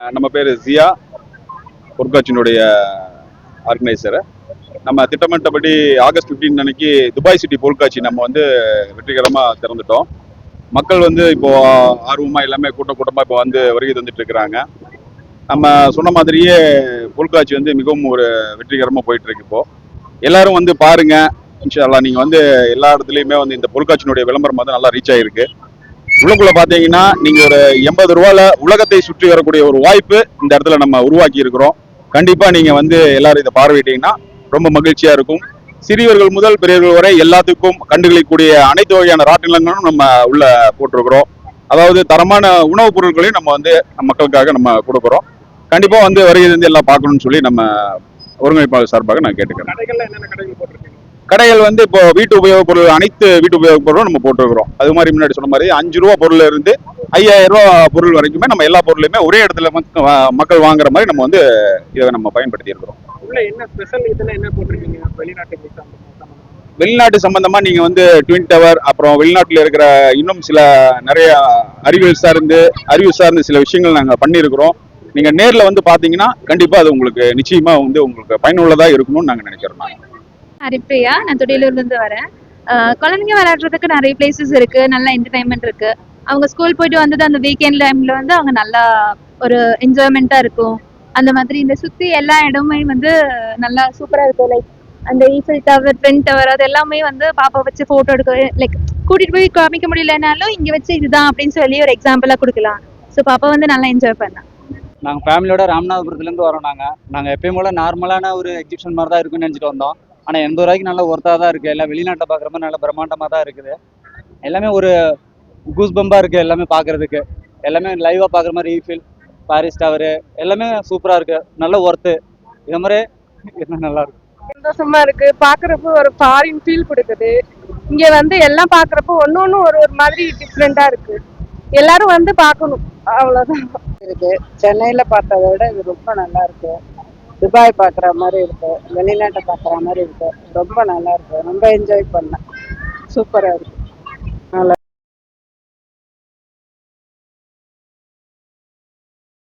நம்ம பேர் ஜியா பொருட்காட்சியினுடைய ஆர்கனைசரு நம்ம திட்டமிட்டபடி ஆகஸ்ட் 15 அன்னைக்கு துபாய் சிட்டி பொருட்காட்சி நம்ம வந்து வெற்றிகரமாக திறந்துட்டோம். மக்கள் வந்து இப்போது ஆர்வமாக எல்லாமே கூட்ட கூட்டமாக இப்போ வந்து வருகை தந்துட்டு இருக்கிறாங்க. நம்ம சொன்ன மாதிரியே பொருட்காட்சி வந்து மிகவும் ஒரு வெற்றிகரமாக போயிட்டுருக்கு இப்போது இப்போ. எல்லாரும் வந்து பாருங்க இன்ஷால்லா நீங்கள் வந்து எல்லா இடத்துலையுமே வந்து இந்த பொருட்காட்சியினுடைய விளம்பரம் வந்து நல்லா ரீச் ஆகிருக்கு உள்ளுக்குள்ள பாத்தீங்கன்னா நீங்க ஒரு எண்பது ரூபால உலகத்தை சுற்றி வரக்கூடிய ஒரு வாய்ப்பு இந்த இடத்துல நம்ம உருவாக்கி இருக்கிறோம். கண்டிப்பா நீங்க வந்து எல்லாரும் இதை பார்வையிட்டீங்கன்னா ரொம்ப மகிழ்ச்சியா இருக்கும். சிறியவர்கள் முதல் பெரியவர்கள் வரை எல்லாத்துக்கும் கண்டுகளிக்கூடிய அனைத்து வகையான ராட்டினங்களும் நம்ம உள்ள போட்டிருக்கிறோம். அதாவது தரமான உணவுப் பொருட்களையும் நம்ம வந்து மக்களுக்காக நம்ம கொடுக்குறோம். கண்டிப்பா வந்து வருகிறது எல்லாம் பார்க்கணும்னு சொல்லி நம்ம ஒருங்கிணைப்பாளர் சார்பாக நான் கேட்டுக்கிறேன். கடைகள் வந்து இப்போ வீட்டு உபயோகப் பொருள் அனைத்து வீட்டு உபயோகப் பொருளும் நம்ம போட்டிருக்கிறோம். அது மாதிரி முன்னாடி சொன்ன மாதிரி அஞ்சு ரூபா பொருள்ல இருந்து ஐயாயிரம் ரூபா பொருள் வரைக்குமே நம்ம எல்லா பொருளையுமே ஒரே இடத்துல மக்கள் வாங்குற மாதிரி நம்ம வந்து இதை நம்ம பயன்படுத்தி இருக்கிறோம். என்ன ஸ்பெஷல் இதுல என்ன போட்டிருக்கீங்க? வெளிநாட்டு வெளிநாட்டு சம்பந்தமா நீங்க வந்து ட்வின் டவர் அப்புறம் வெளிநாட்டுல இருக்கிற இன்னும் சில நிறைய அறிவியல் சார்ந்து அறிவு சார்ந்த சில விஷயங்கள் நாங்க பண்ணியிருக்கிறோம். நீங்க நேர்ல வந்து பாத்தீங்கன்னா கண்டிப்பா அது உங்களுக்கு நிச்சயமா வந்து உங்களுக்கு பயனுள்ளதா இருக்கணும்னு நாங்க நினைக்கிறோம். நாங்க. ஹரிப்ரியா நான் துடியலூர்ல இருந்து வரேன் குழந்தைங்க விளையாடுறதுக்கு நிறைய பிளேசஸ் இருக்கு. நல்ல என்டர்டைன்மெண்ட் இருக்கு. அவங்க ஸ்கூல் போயிட்டு வந்தது அந்த வீக்கெண்ட் டைம்ல வந்து அவங்க நல்லா ஒரு என்ஜாய்மெண்ட்டா இருக்கும். அந்த மாதிரி இந்த சுத்தி எல்லா இடமுமே வந்து நல்லா சூப்பரா இருக்கும். லைக் அந்த ஈஃபில் டவர் ட்ரெண்ட் டவர் அது எல்லாமே வந்து பாப்பா வச்சு போட்டோ எடுக்க லைக் கூட்டிட்டு போய் காமிக்க முடியலனாலும் இங்க வச்சு இதுதான் அப்படின்னு சொல்லி ஒரு எக்ஸாம்பிளா கொடுக்கலாம். ஸோ பாப்பா வந்து நல்லா என்ஜாய் பண்ணா. நாங்கள் ஃபேமிலியோட ராமநாதபுரத்துலேருந்து வரோம் நாங்கள் நாங்கள் எப்பயும் போல நார்மலான ஒரு எக்ஸிபிஷன் மாதிரி தான் இருக்குன்னு நினச்சிட்டு வந்தோம். ஆனால் எண்பது ரூபாய்க்கு நல்ல ஒர்த்தாக தான் இருக்குது எல்லாம் வெளிநாட்டில் பார்க்குற மாதிரி நல்ல பிரம்மாண்டமாக தான் இருக்குது. எல்லாமே ஒரு கூஸ் பம்பாக இருக்குது எல்லாமே பார்க்குறதுக்கு எல்லாமே லைவாக பார்க்குற மாதிரி ஈஃபில் பாரிஸ் டவரு எல்லாமே சூப்பராக இருக்குது நல்ல ஒர்த்து இது மாதிரி இருந்தால் நல்லா இருக்கும். சந்தோஷமா இருக்கு. பாக்குறப்போ ஒரு ஃபாரின் ஃபீல் கொடுக்குது. இங்க வந்து எல்லாம் பாக்குறப்போ ஒண்ணு ஒண்ணு ஒரு ஒரு மாதிரி டிஃப்ரெண்டா இருக்கு. எல்லாரும் வந்து பார்க்கணும். அவ்வளவுதான். இருக்கு. சென்னையில பார்த்ததை விட இது ரொம்ப நல்லா இருக்கு. துபாய் பார்க்குற மாதிரி இருக்கும் வெளிநாட்டை பார்க்குற மாதிரி இருக்கும் ரொம்ப நல்லா இருக்கும் ரொம்ப என்ஜாய் பண்ணேன். சூப்பராக இருக்கும்